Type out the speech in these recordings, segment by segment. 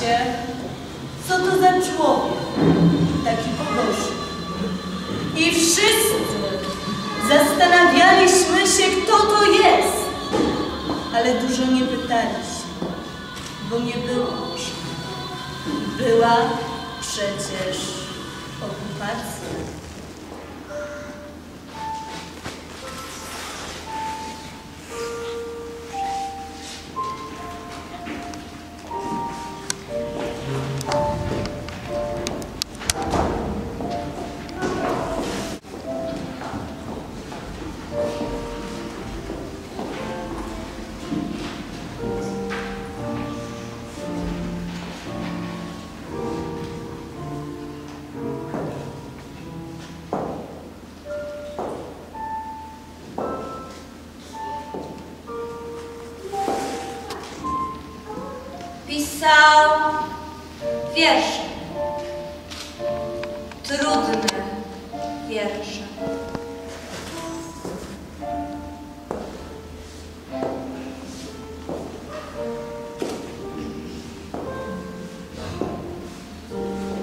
się, co to za człowiek, taki pobożny. I wszyscy zastanawialiśmy się, kto to jest, ale dużo nie pytaliśmy, bo nie było. Była przecież okupacja. Pisał wiersze. Trudne wiersze.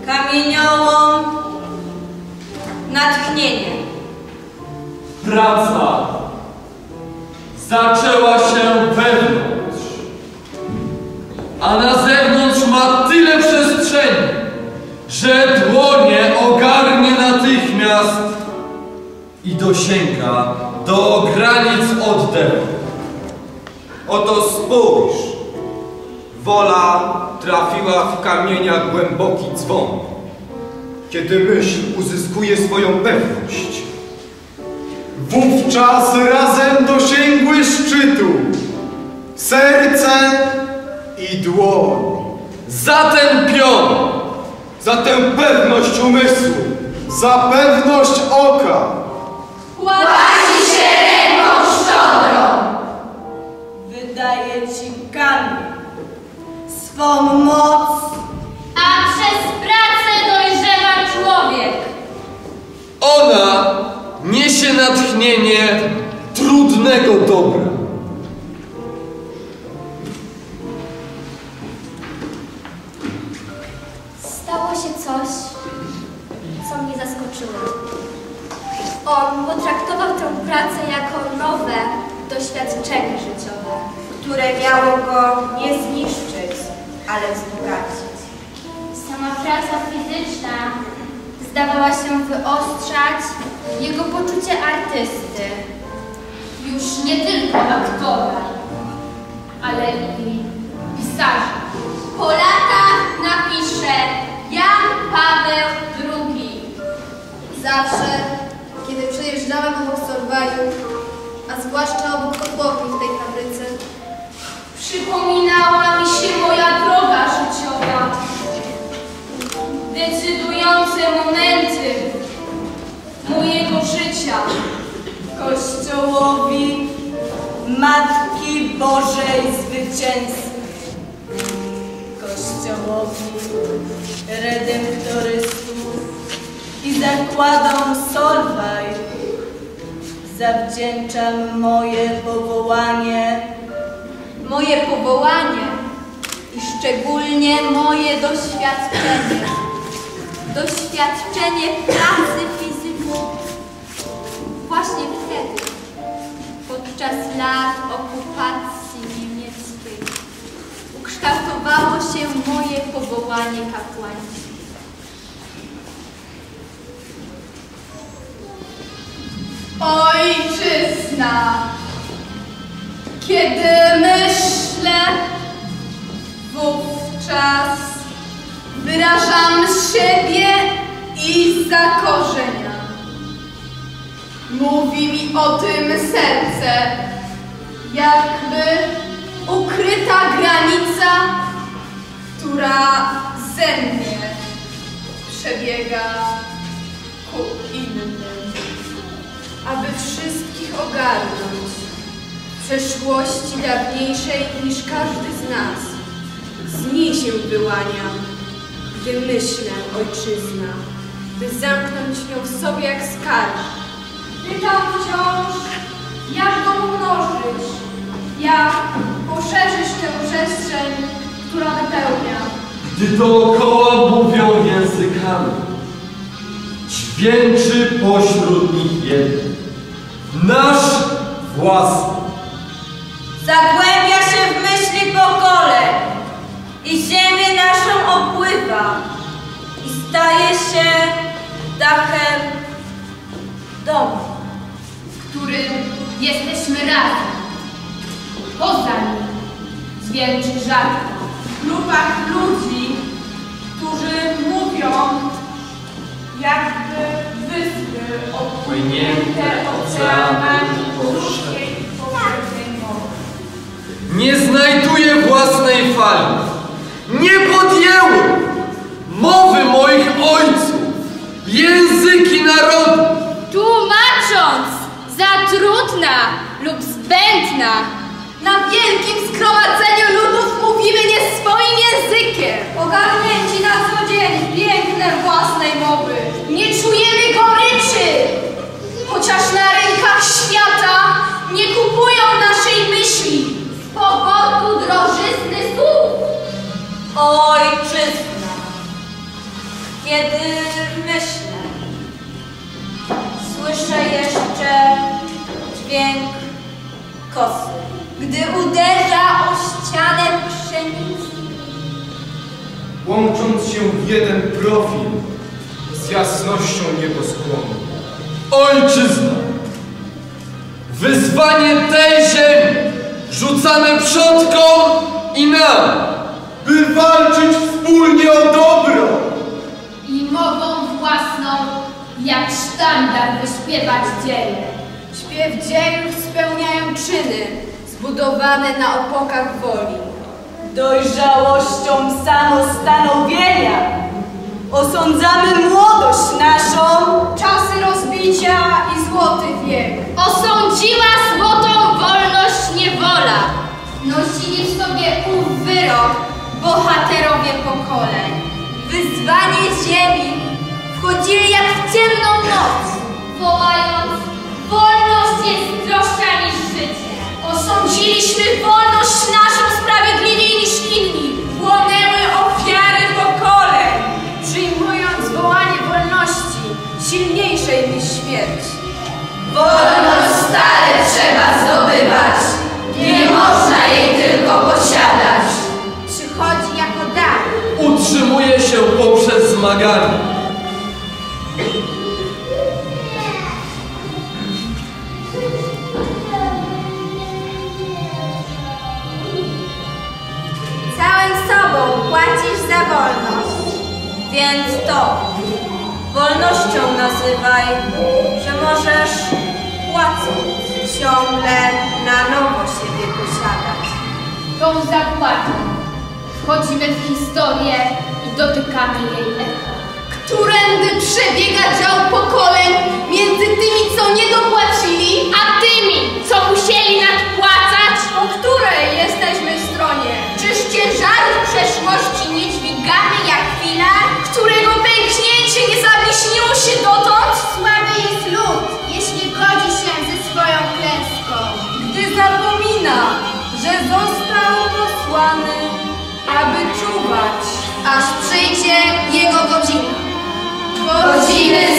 Kamieniołom natchnienie. Praca zaczęła się a na zewnątrz ma tyle przestrzeni, że dłonie ogarnie natychmiast i dosięga do granic oddechu. Oto spójrz. Wola trafiła w kamieniach głęboki dzwon. Kiedy myśl uzyskuje swoją pewność. Wówczas razem dosięgły szczytu serce i dłoń. Za ten pion Za tę pewność umysłu. Za pewność oka. Płaci się ręką szczodrą. Wydaje ci kamień swą moc A przez pracę dojrzewa człowiek. ona niesie natchnienie trudnego dobra. Coś, co mnie zaskoczyło. On potraktował tę pracę jako nowe doświadczenie życiowe. które miało go nie zniszczyć, ale wzbogacić. Sama praca fizyczna zdawała się wyostrzać jego poczucie artysty. Już nie tylko aktora, ale i pisarza. Po latach napisze Jan Paweł II. Zawsze, kiedy przejeżdżałem obok Solwaju, a zwłaszcza obok kotłowni w tej fabryce, Przypominała mi się moja droga życiowa. Decydujące momenty mojego życia. Kościołowi Matki Bożej Zwycięstwa. Kościołowi Redemptorystów i zakładom Solwaj zawdzięczam moje powołanie Moje powołanie i szczególnie moje doświadczenie. Doświadczenie pracy fizycznej. Właśnie wtedy, podczas lat okupacji ukształtowało się moje powołanie kapłańskie. Ojczyzna, kiedy myślę, wówczas wyrażam siebie i zakorzenia. Mówi mi o tym serce, jakby ukryta granica, która ze mnie przebiega ku innym aby wszystkich ogarnąć przeszłości dawniejszej niż każdy z nas. Z niej się wyłaniam, gdy myślę ojczyzna, by zamknąć ją w sobie jak skarb. Pytam wciąż, jak go umnożyć, jak poszerzyć tę przestrzeń, która wypełnia. gdy dookoła mówią językami. Dźwięczy pośród nich jeden, nasz własny. Zagłębia się w myśli pokoleń i ziemię naszą opływa i staje się dźwięczy rzadko. W grupach ludzi, którzy mówią, jakby wyspy opłynięte oceanami ludzkiej. Nie znajduję własnej fali. Nie podjęły mowy moich ojców, języki narodu. Tłumacząc, za trudna lub zbędna, Chociaż na rynkach świata nie kupują naszej myśli. Z powodu drożyzny słów. Ojczyzna. Kiedy myślę, słyszę jeszcze dźwięk kosy. Gdy uderza o ścianę pszenicy. Łącząc się w jeden profil z jasnością nieboskłonu. Ojczyzna. Wyzwanie tej ziemi rzucane przodkom i nam. by walczyć wspólnie o dobro. i mową własną, jak sztandar wyśpiewać dzieje. Śpiew dziejów spełniają czyny, zbudowane na opokach woli. Dojrzałością samostanowienia osądzamy młodość naszą Czasy rozbicia i złoty wiek. Osądziła złotą wolność niewola. Nosili w sobie ów wyrok bohaterowie pokoleń. wyzwanie ziemi wchodzili jak w ciemną noc. Wołając, wolność jest droższa niż życie. Osądziliśmy wolność naszą sprawiedliwiej niż Wolność stale trzeba zdobywać, nie można jej tylko posiadać. Przychodzi jako dar. Utrzymuje się poprzez zmaganie. Całym sobą płacisz za wolność. Więc to wolnością nazywaj, że możesz Tą zapłatą wchodzimy w historię i dotykamy jej echa. Którędy przebiega dział pokoleń między tymi, co nie dopłacili, A tymi, co musieli nadpłacać, po której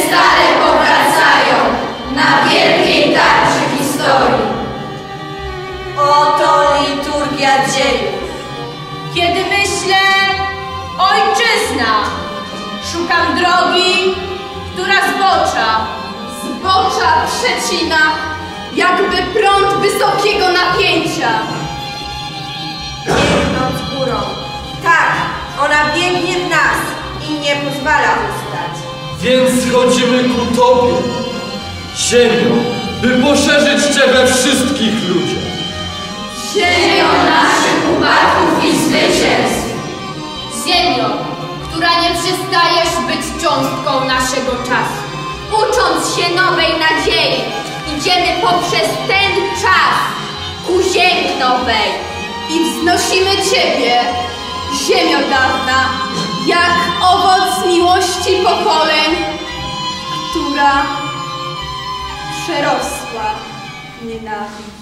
stare powracają na wielkiej tarczy historii. Oto liturgia dziejów. Kiedy myślę ojczyzna, szukam drogi, która zbocza. Zbocza przecina, jakby prąd wysokiego napięcia. Biegnąc górą. Tak, ona biegnie w nas i nie pozwala ustać. Więc schodzimy ku Tobie, ziemią, by poszerzyć Cię we wszystkich ludziach. Ziemio naszych upadków i zwycięstw. ziemią, która nie przestajesz być cząstką naszego czasu. Ucząc się nowej nadziei, idziemy poprzez ten czas ku ziemi nowej i wznosimy Ciebie, ziemio dawna, jak owoc miłości pokoleń, która przerosła nienawiść.